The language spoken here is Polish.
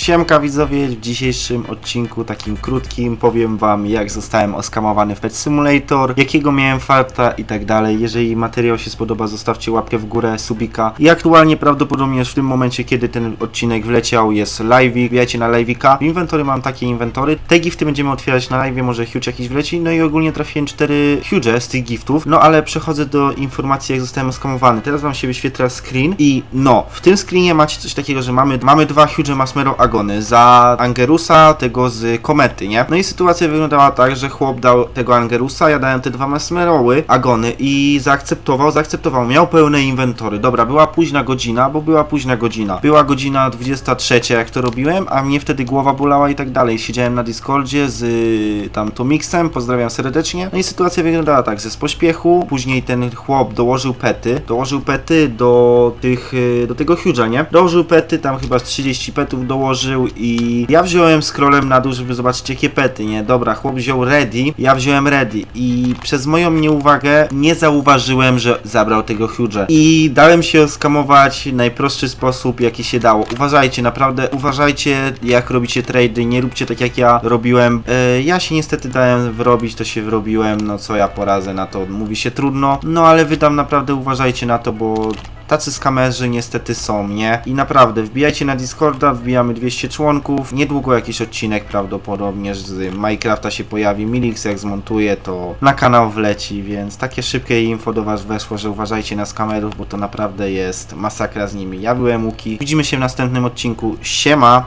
Siemka widzowie, w dzisiejszym odcinku takim krótkim powiem wam jak zostałem oskamowany w Pet Simulator, jakiego miałem farta i tak dalej. Jeżeli materiał się spodoba zostawcie łapkę w górę, subika i aktualnie prawdopodobnie już w tym momencie kiedy ten odcinek wleciał jest live, wbijajcie na live'ika. W inwentory mam takie inwentory, te gifty będziemy otwierać na live, może huge jakiś wleci, no i ogólnie trafiłem 4 huge z tych giftów, no ale przechodzę do informacji jak zostałem oskamowany. Teraz wam się wyświetla screen i no, w tym screenie macie coś takiego, że mamy, mamy dwa huge Masmero Agony za Angerusa, tego z Komety, nie? No i sytuacja wyglądała tak, że chłop dał tego Angerusa, ja dałem te dwa Masmeroły, Agony i zaakceptował, zaakceptował, miał pełne inwentory. Dobra, była późna godzina, bo była późna godzina. Była godzina 23, jak to robiłem, a mnie wtedy głowa bolała i tak dalej. Siedziałem na Discordzie z y, tam Tomixem, pozdrawiam serdecznie. No i sytuacja wyglądała tak, że z pośpiechu, później ten chłop dołożył pety, dołożył pety do tych, y, do tego huge'a, nie? Dołożył pety, tam chyba z 30 petów dołożył i ja wziąłem scrollem na dół, żeby zobaczyć jakie pety, nie? Dobra, chłop wziął ready, ja wziąłem ready i przez moją nieuwagę nie zauważyłem, że zabrał tego huge'a i dałem się skamować w najprostszy sposób, jaki się dało. Uważajcie, naprawdę uważajcie, jak robicie trady, nie róbcie tak jak ja robiłem. E, ja się niestety dałem wrobić, to się wrobiłem, no co ja poradzę na to, mówi się trudno, no ale wy tam naprawdę uważajcie na to, bo Tacy skamerzy niestety są, nie? I naprawdę, wbijajcie na Discorda, wbijamy 200 członków. Niedługo jakiś odcinek prawdopodobnie z Minecrafta się pojawi. Milix jak zmontuje, to na kanał wleci, więc takie szybkie info do was weszło, że uważajcie na skamerów, bo to naprawdę jest masakra z nimi. Ja byłem Łuki. Widzimy się w następnym odcinku. Siema!